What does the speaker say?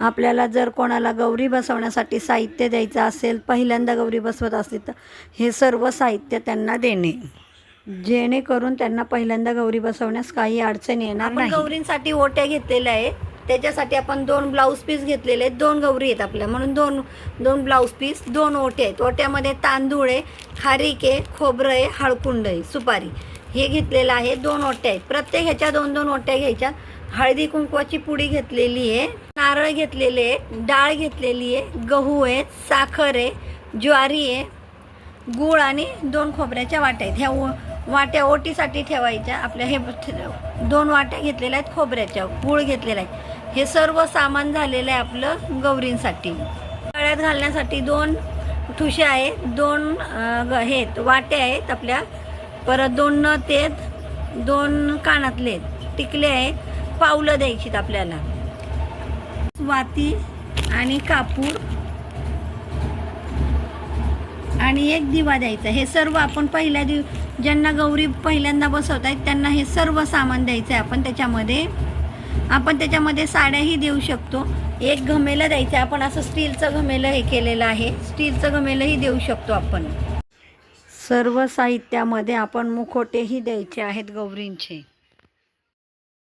आपल्याला जर कोणाला गौरी बसवण्यासाठी साहित्य द्यायचं असेल पहिल्यांदा गौरी बसवत असतील तर हे सर्व साहित्य त्यांना देणे. जेणेकरून त्यांना पहिल्यांदा गौरी बसवण्यास काही अडचण येणार नाही. गौरींसाठी ओट्या घेतलेल्या आहेत. त्याच्यासाठी आपण दोन ब्लाऊज पीस घेतलेले आहेत. दोन गौरी आहेत आपल्या. म्हणून दोन दोन ब्लाऊज पीस दोन ओटे आहेत. ओट्यामध्ये तांदूळ आहे खारीक आहे खोबरं आहे हळकुंड आहे सुपारी. हे घेतलेलं आहे. दोन ओट्या आहेत. प्रत्येक ह्याच्या दोन दोन ओट्या घ्यायच्या. हळदी कुंकवाची पुडी घेतलेली आहे नारळ घेतलेले आहे डाळ घेतलेली आहे गहू आहे साखर आहे ज्वारी आहे गूळ आणि दोन खोबऱ्याच्या वाट्या आहेत. ह्या वाट्या ओटीसाठी ठेवायच्या. आपल्या हे दोन वाट्या घेतलेल्या आहेत खोबऱ्याच्या. गूळ घेतलेला आहे. हे सर्व सामान झालेलं आहे आपलं गौरींसाठी. गळ्यात घालण्यासाठी दोन ठुशा आहेत. दोन ग- हे आहेत, वाट्या आहेत आपल्या. परत दोन नथ आहेत. दोन कानातले आहेत. टिकले आहेत. पावलं द्यायचीत आपल्याला. वाती आणि कापूर आणि एक दिवा द्यायचा. हे सर्व आपण पहिल्या दिव ज्यांना गौरी पहिल्यांदा बसवत आहेत त्यांना हे सर्व सामान द्यायचं आहे आपण त्याच्यामध्ये. आपण त्याच्यामध्ये साड्याही देऊ शकतो. एक घमेलं द्यायचं आहे आपण असं स्टीलचं घमेलं हे केलेलं आहे. स्टीलचं घमेलंही देऊ शकतो आपण. सर्व साहित्यामध्ये आपण मुखोटेही द्यायचे आहेत गौरींचे.